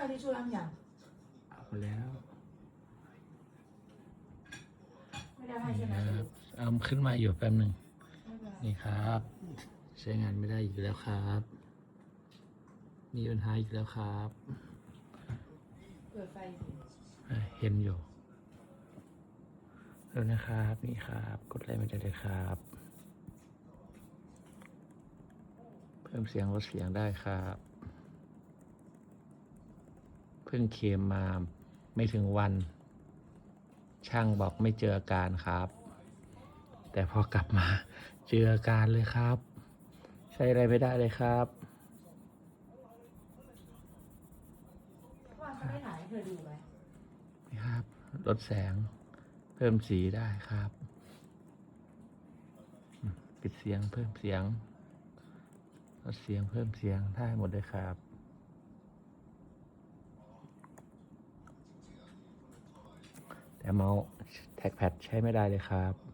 อะไรที่ช่วยอันอย่างเอาไปแล้วไม่ได้ให้ใช่ไหมนะครับเอาขึ้นมาอยู่แป๊บหนึ่งไม่เป็นไรนี่ครับ ใช้งานไม่ได้อีกแล้วครับ มีปัญหาอีกแล้วครับเปิดไฟสิอะเห็นอยู่แล้วนะครับ นี่ครับ กดไลค์มาได้เลยครับ เพิ่มเสียงลดเสียงได้ครับ เพิ่งเคลมมาไม่ถึงวัน ช่างบอกไม่เจออาการครับ แต่พอกลับมาเจออาการเลยครับ ใช้อะไรไม่ได้เลยครับว่าเขาได้ถ่ายให้เธอดูไหมนี่ครับลดแสงเพิ่มสีได้ครับอืมปิดเสียงเพิ่มเสียงลดเสียงเพิ่มเสียงได้หมดเลยครับ แต่เมาส์แท็กแพดใช้ไม่ได้เลยครับ